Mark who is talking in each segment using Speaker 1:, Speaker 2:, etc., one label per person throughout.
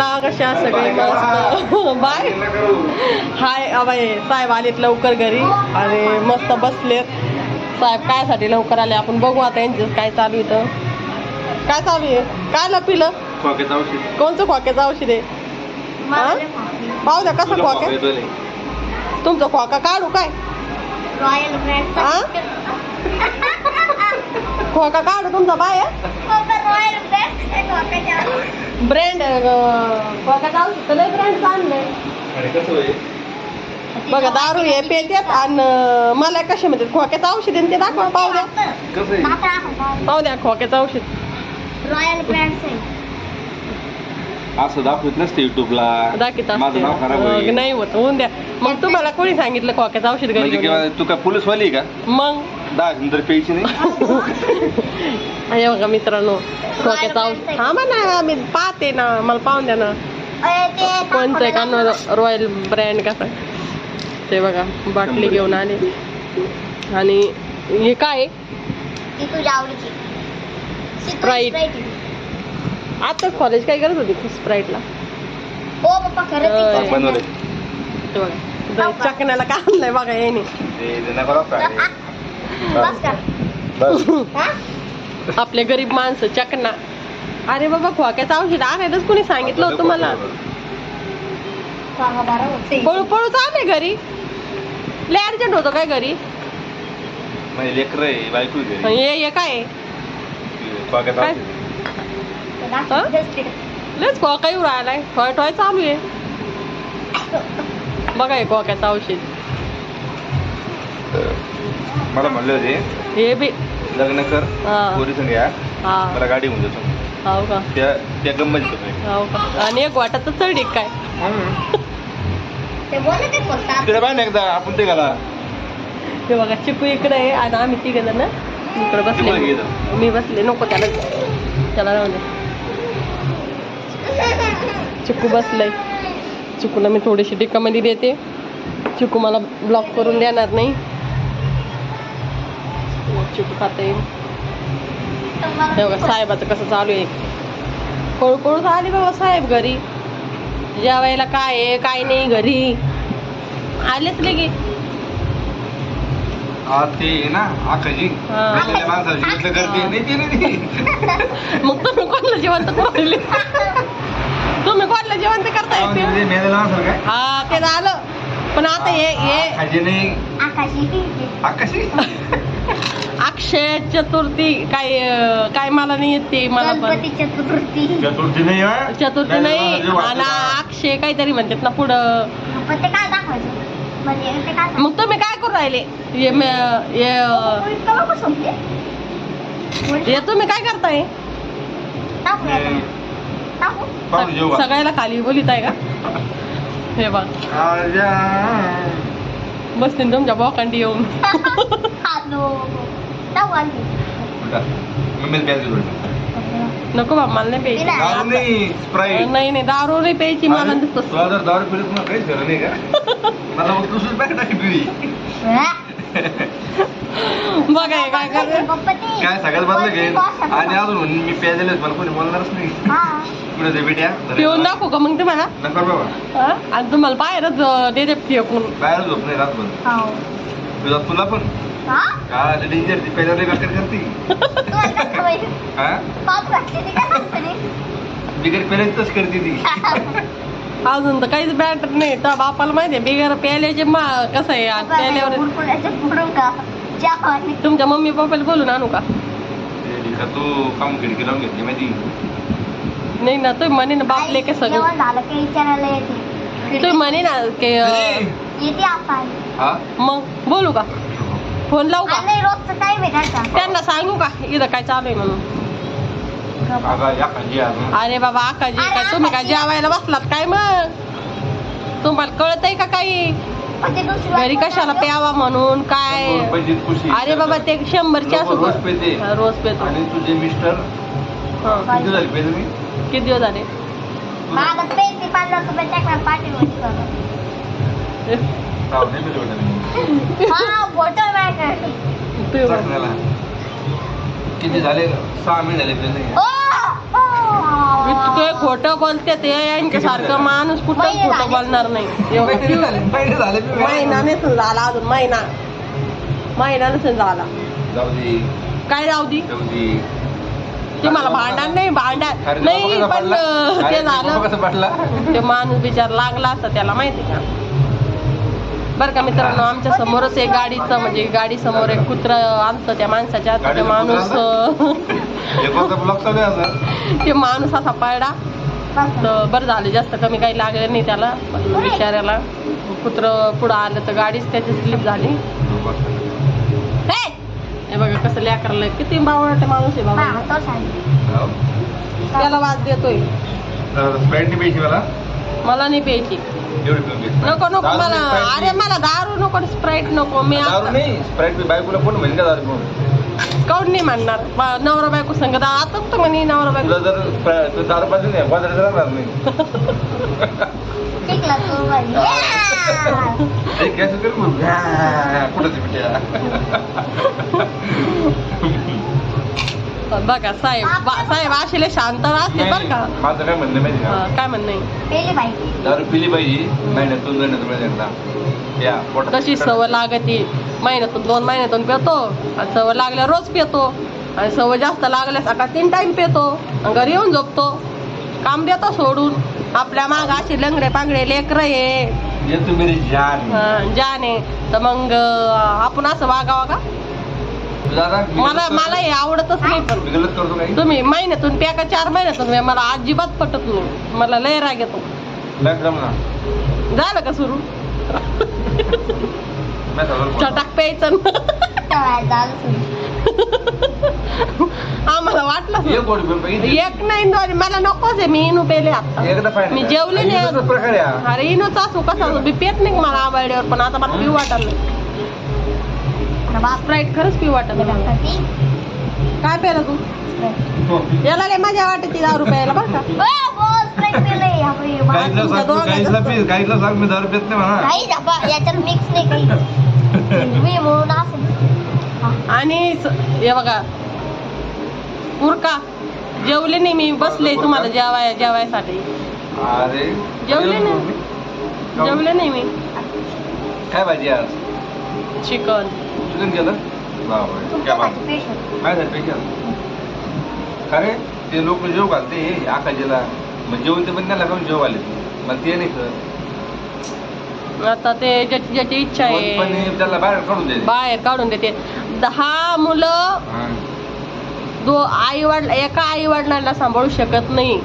Speaker 1: आवडला कशा सगळे मस्त. बाय. हाय अबाय साहेब आलेत लवकर घरी आणि मस्त बसलेत. साहेब कायसाठी लवकर आले? आपण बघू आता यांचं काय चालू आहे इथं. काय चालू आहे? काय लपिलं? कोणचं खोक्याचं औषध आहे? हा? पाहू द्या कसं खोक्या
Speaker 2: खोका.
Speaker 1: तुमचं खोका काढू काय?
Speaker 3: रॉयल ब्रँड
Speaker 1: हा? खोका काढू तुमचा बाय
Speaker 3: रॉयल ब्रँड
Speaker 1: खोक्याचं औषध तर लय ब्रँड चांगलंय
Speaker 2: आणि कसं होईल?
Speaker 1: बघा दारू हे पेट्यात आणि मला कसे म्हणतात खोक्याचं औषध आहे ना ते दाखवा पाहू द्या.
Speaker 2: कसं आहे?
Speaker 1: पाहू द्या खोक्याचं औषध.
Speaker 3: रॉयल ब्रँड
Speaker 2: असं दाखवत नसते युट्यूबला
Speaker 1: दाखवत
Speaker 2: माझं नाव खराब होईल.
Speaker 1: नाही होत. होऊन द्या. मग तुम्हाला कोणी सांगितलं खोक्याचं औषध घरी
Speaker 2: म्हणजे
Speaker 1: घेऊन
Speaker 2: किंवा
Speaker 1: ये?
Speaker 2: तू काय पोलीस वाली का?
Speaker 1: मग?
Speaker 2: दहा नंतर प्यायची नाही.
Speaker 1: हे बघा मित्रांनो खोक्याचं औषध हा म्हणा मी पाहते ना मला पाहून द्या ना. कोणतं आहे का रॉयल ब्रँड कसा आहे? ते बघा बाटली घेऊन आले. आणि हे काय आहे?
Speaker 3: ती तुझ्या आवडीची.
Speaker 1: Sprite. आता कॉलेज काय करत होती स्प्राईटला
Speaker 3: हो पप्पा खरंच
Speaker 1: अं,
Speaker 3: विचारलं.
Speaker 2: बनवले
Speaker 1: ते बघा इथं चकण्याला काय आणलंय बघा याने
Speaker 2: ते ते नका राहू का?
Speaker 3: बस कर
Speaker 2: बस.
Speaker 3: हा?
Speaker 1: आपले गरीब माणसं चकना अरे बाबा खोक्याचं औषध आणायलाच कोणी सांगितलं होतं मला
Speaker 3: सांगा बरं होते.
Speaker 1: पळू पळू चालले घरी लय अर्जंट होतं काय घरी
Speaker 2: लेकरं आहे बायको आहे घरी.
Speaker 1: हे हे काय आहे?
Speaker 2: औषध.
Speaker 1: लयच खोका येऊ राहिलाय. ठोय ठोय चालू आहे. बघा हे खोक्याचं औषध.
Speaker 2: मला म्हणले होते
Speaker 1: हे बी.
Speaker 2: लग्न कर
Speaker 1: हा.
Speaker 2: पोरी संग या.
Speaker 1: हा.
Speaker 2: मला गाडी होऊन देतो
Speaker 1: हाव का?
Speaker 2: त्या त्या गंमत
Speaker 1: हाव का? आणि एक वाटाचं चढ एक काय?
Speaker 3: ते.
Speaker 2: तिकडे पाहिजे एकदा आपण ते घाला
Speaker 1: हे बघा चिकू इकडे आहे आणि आम्ही तिघ जण. इकडे बसले. मी बसले. नको त्याला त्याला राहून दे. चिकू बसलंय. चिकूला मी थोडीशी टिकामध्ये देते. चिकू मला ब्लॉक करून देणार नाही. चिकू खाते हे बघा साहेबाचं कसं चालू आहे. पळू आली बाबा साहेब घरी. जेवायला काय आहे काय नाही घरी. आलेच लगे.
Speaker 2: हा
Speaker 1: हा. मग तुम्ही कोणाला जिवंत करू तुम्ही कोणाला जिवंत करताय.
Speaker 2: हा, म्हणजे मेलेल्या माणसाला काय
Speaker 1: हा ते झालं. पण आता हे हे
Speaker 2: आकाशी
Speaker 1: अक्षय चतुर्थी काय काय मला नाही येत ते मला पण.
Speaker 3: चतुर्थी.
Speaker 2: चतुर्थी नाही हा?
Speaker 1: चतुर्थी नाही आणि अक्षय काहीतरी म्हणतात ना पुढं.
Speaker 3: पण ते काय दाखवायचं? म्हणजे ते काय
Speaker 1: मग तुम्ही काय करू राहिले? हे हे? हे तुम्ही काय करताय
Speaker 3: टाकू याच्यात.
Speaker 2: वाटतं.
Speaker 3: टाकू?
Speaker 2: पाहून.
Speaker 1: सगळ्याला खाली बोलित आहे का? हे बघ.
Speaker 2: आजा.
Speaker 1: बसतील तुमच्या बॉकांडी येऊन.
Speaker 2: प्यायचं उलटा.
Speaker 1: नको बाबा मला नाही प्यायची.
Speaker 3: नाही.
Speaker 2: दारू नाही स्प्राईट.
Speaker 1: नाही नाही दारू नाही प्यायची मला
Speaker 2: अरे,
Speaker 1: नुसतं
Speaker 2: तुला जर दारू काहीच खरं नाही का? मला मग दुसरीच पॅकेट टाकी पिली?
Speaker 1: बघा हे काय करते
Speaker 2: काय सगळ्यात बदल घे आणि अजून मी प्यायलेच मला कोणी बोलणारच नाही.
Speaker 3: हा.
Speaker 2: कुठे ते बेट्या.
Speaker 1: पिऊन दाखवू का मग तुम्हाला?
Speaker 2: नकर बाबा.
Speaker 1: हा? आणि तुम्हाला बाहेरच अं, देते फेकून
Speaker 2: बाहेर झोप नाही
Speaker 3: हो.
Speaker 2: तुला तुला पण.
Speaker 3: हा?
Speaker 2: का डेंजर ती? पहिल्या बेकार करते.
Speaker 3: तुम्हाला कसं माहिती?
Speaker 2: हा?
Speaker 3: पाप घातली ती काय सांगते रे?
Speaker 2: बिगर पेल्याच करते ती.
Speaker 1: अजून तर काहीच बॅटर नाही. तर बापाला माहितीये बिगर प्यायल्याचे मा कसं आहे आणि प्यायल्यावर
Speaker 3: बुडून का?
Speaker 1: तुमच्या मम्मी पप्पाला बोलून आणू का?
Speaker 2: ते का तू काम खिडकी लावून घेतली माहिती?
Speaker 1: नाही ना तुम्ही म्हणे ना बापले का सगळं.
Speaker 3: जेवण झालं विचारायला येते.
Speaker 1: म्हणे ना की अं,
Speaker 3: येते आपण.
Speaker 2: हा?
Speaker 1: मग बोलू का? फोन लावू का?
Speaker 3: नाही रोजचं टाइम आहे त्याचा
Speaker 1: त्यांना सांगू का? इथं काय चालू आहे म्हणून.
Speaker 2: अगं या खाली अजून
Speaker 1: अरे बाबा आकाजी काय तुम्ही काय जेवायला बसलात काय मग? तुम्हाला कळत आहे का काही?
Speaker 3: पण ते दुसरी
Speaker 1: घरी
Speaker 3: बायको
Speaker 1: कशाला प्यावा म्हणून काय?
Speaker 2: खुशी.
Speaker 1: अरे बाबा ते शंभरची
Speaker 2: लोकं
Speaker 1: असू
Speaker 2: रोज पेते.
Speaker 1: रोज पेतो.
Speaker 2: आणि तुझे मिस्टर
Speaker 1: हा.
Speaker 2: किती झाले पेले मी
Speaker 1: किती दिवस झाले?
Speaker 3: माझं. हा
Speaker 1: ते.
Speaker 2: किती झाले? सहा महिने झाले
Speaker 3: ओ
Speaker 1: इतकं खोटं बोलते ते यांच्यासारखं माणूस कुठं खोटं. बोलणार नाही. एवढं
Speaker 2: महिने झाले महिने झाले मी
Speaker 1: महिना नसून झाला अजून महिना. महिना नसून झाला.
Speaker 2: जाऊ दे.
Speaker 1: काय राहू दे?
Speaker 2: जाऊ दे.
Speaker 1: ते मला भांडण नाही भांडण
Speaker 2: अरे
Speaker 1: नाही पण ते झालं. ते माणूस बिचार लागला असता त्याला माहिती का? बरं का मित्रांनो आमच्या समोरच एक गाडीचं म्हणजे गाडी समोर एक कुत्र आणतं त्या माणसाच्या ते माणूस ते माणूस असा पडला तर बरं झालं जास्त कमी काही लागलं नाही त्याला. बिचाऱ्याला कुत्र पुढं आलं तर गाडीच त्याची स्लिप झाली! हे बघा कसं लेकरला किती बावळट माणूस आहे बाबा.
Speaker 2: हो.
Speaker 1: त्याला वाज देतोय.
Speaker 2: स्प्राईट नाही प्यायची मला?
Speaker 1: मला नाही प्यायची.
Speaker 2: एवढी पिऊन घे
Speaker 1: नको नको
Speaker 2: दारू
Speaker 1: मला
Speaker 2: नाही, Sprite
Speaker 1: अरे
Speaker 2: नाही.
Speaker 1: मला दारू नको स्प्राईट नको मी
Speaker 2: दारू
Speaker 1: आता
Speaker 2: नाही स्प्राईट मी बायकोला कोण म्हणजे का दारू पिऊन?
Speaker 1: काऊन नाही म्हणणार? बा- नवरा बायको संग दा- आता तर म्हणे नवरा बायको
Speaker 2: तुला जर Sprite- तू दारू पाहिजे नाही बाजारात राहणार नाही.
Speaker 1: बघा साहेब बा- साहेब असे शांत असते बरं का?
Speaker 2: माझं काय म्हणणं माहिती का?
Speaker 1: काय म्हणणं आहे?
Speaker 3: पेली बाई.
Speaker 2: दारू पिली पाहिजे महिन्यातून या
Speaker 1: तशी सवय लागती. महिन्यातून दोन महिन्यातून पितो. आणि सवय लागल्या रोज पितो. आणि सवय जास्त लागल्या सकाळ तीन टाइम पितो. आणि घरी येऊन झोपतो. काम देतो सोडून. आपल्या माग असे लंगडे पांगडे लेकर आहे.
Speaker 2: ये तू मेरी जान
Speaker 1: हा, जाने तर मग अं, आपण असं वागावं का?
Speaker 2: मी
Speaker 1: मला
Speaker 2: गलत
Speaker 1: मला हे आवडतच नाही
Speaker 2: करतो?
Speaker 1: पण.
Speaker 2: मी गलत करतो काही?
Speaker 1: तुम्ही महिन्यातून का चार महिन्यातून प्या, मला अजिबात पटत नाही. मला लय राग येतो.
Speaker 2: जमला
Speaker 1: झालं का सुरू. चटाक प्यायचं ना.
Speaker 3: तेव्हा झालं सुरू.
Speaker 1: आम्हाला वाटलं
Speaker 2: एक
Speaker 1: एक नाही दोन मला नकोच आहे मी इनू पेले आता. मी जेवले नाही.
Speaker 2: हा.
Speaker 1: अरे इनूच असू कसा असू. मी पेत नाही मला आंबाड्यावर पण आता मला पिऊ वाटत नाही. स्प्राईट खरंच पिऊ वाटत
Speaker 3: रे
Speaker 1: नाही.
Speaker 3: रे.
Speaker 1: काय पेला तू?
Speaker 2: हो.
Speaker 1: याला लय मजा वाटते दारू प्यायला बरं का?
Speaker 3: मिक्स नाही काही.
Speaker 1: आणि हे बघा. उरका जेवले नाही मी बसले तुम्हाला जेवाय जेवायसाठी.
Speaker 2: अरे.
Speaker 1: जेवले ना? जेवले. नाही मी.
Speaker 2: काय भाजी आज?
Speaker 1: चिकन.
Speaker 2: चिकन केलं? अरे ते लोक जेव घालते. आकाजीला मग जेवण ते पण नाही लागून जेव आले. मला ते नाही कळत
Speaker 1: आता ते ज्याची ज्याची इच्छा आहे.
Speaker 2: त्याला बाहेर काढून दे
Speaker 1: बाहेर काढून देते. दहा मुलं दो आई वडील एका आई वडिलांना सांभाळू शकत नाही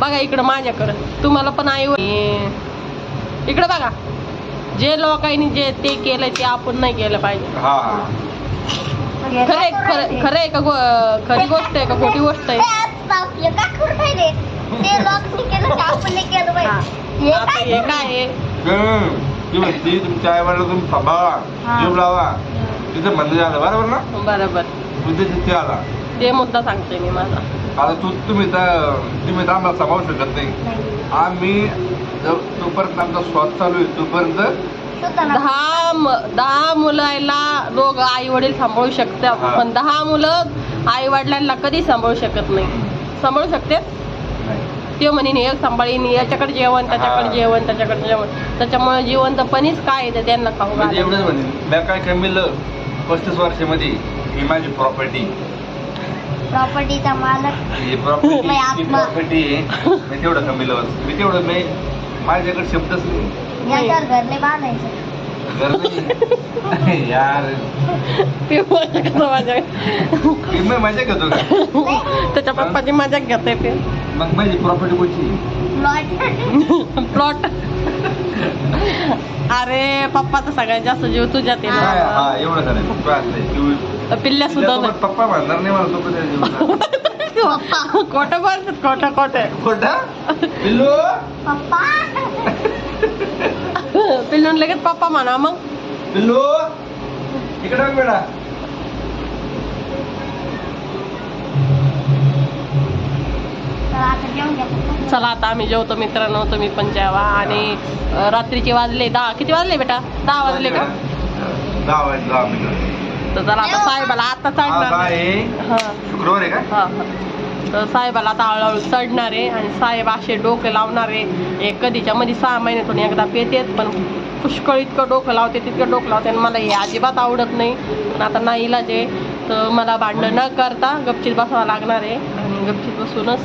Speaker 1: बघा इकडं माझ्याकडं तुम्हाला पण आई वडील इकडं बघा जे लोकांनी जे ते केलंय ते आपण नाही केलं पाहिजे
Speaker 2: हा हा
Speaker 3: म्हणजे
Speaker 1: खरं? खरं आहे का गो- खरी गोष्ट आहे का खोटी गोष्ट आहे. हा.
Speaker 3: काय
Speaker 1: आहे
Speaker 2: तुमच्या आई वडिला तुम्ही सांभाळा. जीव लावा तिथं म्हणणं झालं बरोबर ना
Speaker 1: बरोबर
Speaker 2: तुझ्या तिथे आला
Speaker 1: ते मुद्दा सांगते मी माझा
Speaker 2: आता तू तुम्ही तर तुम्ही तर आम्हाला सांभाळू शकत नाही. आम्ही जोपर्यंत आमचा श्वास चालू आहे तोपर्यंत.
Speaker 1: दहा म- दहा मुलाला दोघ आई वडील सांभाळू शकतात
Speaker 2: हा.
Speaker 1: पण दहा मुलं आई वडिलांना कधी सांभाळू शकत नाही सांभाळू शकते ते म्हणेन एक सांभाळीन याच्याकडे जेवण त्याच्याकडे
Speaker 2: हा.
Speaker 1: जेवण त्याच्याकडे जेवण त्याच्यामुळे जिवंतपणीच काय आहे ते त्यांना खाऊ
Speaker 2: म्हणजे एवढंच. म्हणेन मी काय कमीलं पस्तीस वर्षामध्ये ही माझी प्रॉपर्टी
Speaker 3: प्रॉपर्टीचा मालक.
Speaker 2: ही प्रॉपर्टी
Speaker 3: मी
Speaker 2: ही
Speaker 3: आत्मा.
Speaker 2: प्रॉपर्टी आहे. मी तेवढं कमीलं मी तेवढं मी माझ्याकडे शब्दच नाही.
Speaker 3: याच्यावर घर नाही बांधायचं.
Speaker 2: घर नाही. यार.
Speaker 1: ते मजा करतो माझ्या
Speaker 2: मी मजा घेतो का?
Speaker 1: त्याच्या पप्पाची मजा घेते ते.
Speaker 2: मग माझी प्रॉपर्टी कोणची?
Speaker 3: प्लॉट
Speaker 1: प्लॉट अरे पप्पाचा सगळ्यात जास्त जीव तुझ्यात आहे ना.
Speaker 2: हा एवढं झालं. तू असलंय तू
Speaker 1: पिल्ल्या सुद्धा
Speaker 2: तुझ्यासोबत पप्पा म्हणणार नाही मला तो कधी जीवनात.
Speaker 1: खोटं बोलतात खोटं खोटं.
Speaker 2: खोटं? पिल्लू?
Speaker 3: पप्पा.
Speaker 1: पिल्लून लगेच पप्पा म्हणा मग.
Speaker 2: पिल्लू? इकडे बघ बेटा.
Speaker 1: चला आता आम्ही जेवतो मित्रांनो तुम्ही पण जेवा. आणि रात्रीचे वाजले दहा. किती वाजले बेटा? दहा वाजले का?
Speaker 2: दहा वाजले दहा मिनिटं.
Speaker 1: तर चला आता साहेबाला आता हा
Speaker 2: शुक्रवार आहे का?
Speaker 1: तर साहेबाला आता हळूहळू चढणार आहे आणि साहेब असे डोके लावणार आहे. हे कधीच्या मध्ये सहा महिन्यातून एकदा पेतेत पण पुष्कळ इतकं डोकं लावते तितकं डोकं लावते आणि मला हे अजिबात आवडत नाही. पण आता नाही इलाज आहे तर मला भांडणं न करता गपचीत बसावं लागणार आहे. आणि गपचीत बसूनच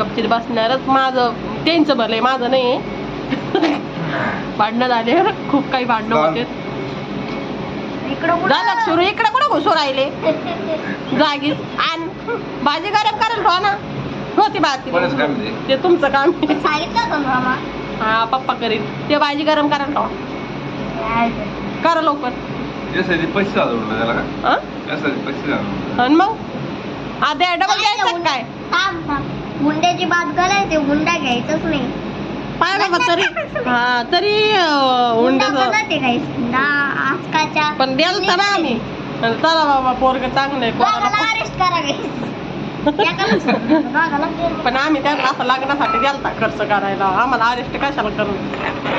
Speaker 1: गपचीत बसणारच. माझं त्यांचं भलं आहे माझं नाही आहे. भांडणं झाले. खूप काही भांडणं होते झालं सुरू इकडे कुठं घुसू राहिले? जागी आण. भाजी गरम करेल ठेवा ना होती भाजी.
Speaker 2: ते?
Speaker 1: तुमचं काम हा पप्पा करील. ते भाजी गरम करायला ठेवा करा लवकर.
Speaker 2: पैसे
Speaker 1: आणि मग? आधी डबल घ्यायचं का काय?
Speaker 3: थांब थांब. हुंड्याची बात करायची हुंडा घ्यायचंच नाही.
Speaker 1: पाय बाबा तरी हा तरी
Speaker 3: हुंडा
Speaker 1: हुंड्याचं
Speaker 3: बनवते काहीच हुंडा आजकालच्या
Speaker 1: पण द्याल आम्ही. आणि चला बाबा पोरग
Speaker 3: अरेस्ट करा guys. एकाला सोडून दोघाला जेल.
Speaker 1: पण आम्ही त्यांना असं लग्नासाठी खर्च करायला. आम्हाला अरेस्ट कशाला करू?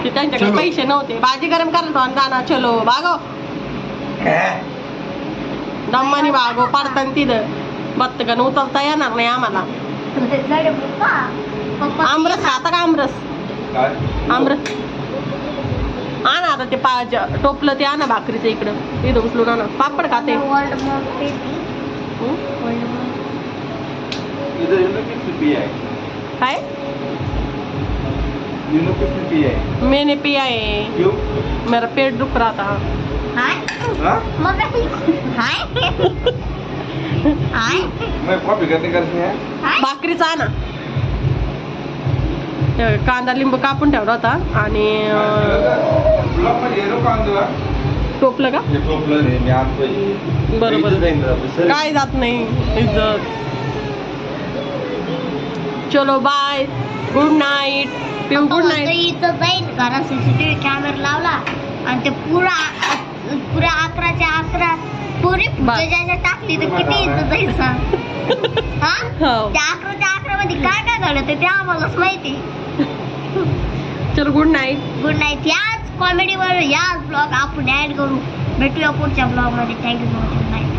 Speaker 1: की त्यांच्याकडे
Speaker 2: चलो.
Speaker 1: पैसे नव्हते. भाजी गरम करायला ठेवा जाना. चलो भागो. दम्मानी भागो पाडताना तिथं. बत्तकन उचलता येणार नाही आम्हाला. आमरस खाता का आमरस?
Speaker 2: काय?
Speaker 1: आमरस. आणा आता ते पाच टोपलं ते आणा भाकरीचं इकडं. इथं उचलून आणा. पापड खाते काय? मैंने पिया है
Speaker 2: क्यों
Speaker 1: मेरा पेट दुख रहा था.
Speaker 3: हाय.
Speaker 2: हाँ?
Speaker 3: मग हाय हाय.
Speaker 2: मैं कॉपी करने करते? हैं
Speaker 3: हाय
Speaker 1: भाकरीचा आणा. ते कांदा लिंबू कापून ठेवला होता आणि टोपलं का?
Speaker 2: हे
Speaker 1: बरोबर. काय जात नाही इज्जत. चलो बाय गुड नाईट पिऊ गुड नाईट
Speaker 3: इथं जाईन कारण सीसीटीव्ही कॅमेरा लावला आणि ते पुरा पुऱ्या अकराच्या अकरा पुरी टाकली तर किती इथं जायचं हा? त्या अकराच्या अकरा मध्ये काय काय घडत ते आम्हालाच माहिती.
Speaker 1: चलो गुड नाईट
Speaker 3: गुड नाईट याच कॉमेडीवर याच ब्लॉग आपण ऍड करू. भेटूया पुढच्या ब्लॉगमध्ये. Thank you so much good night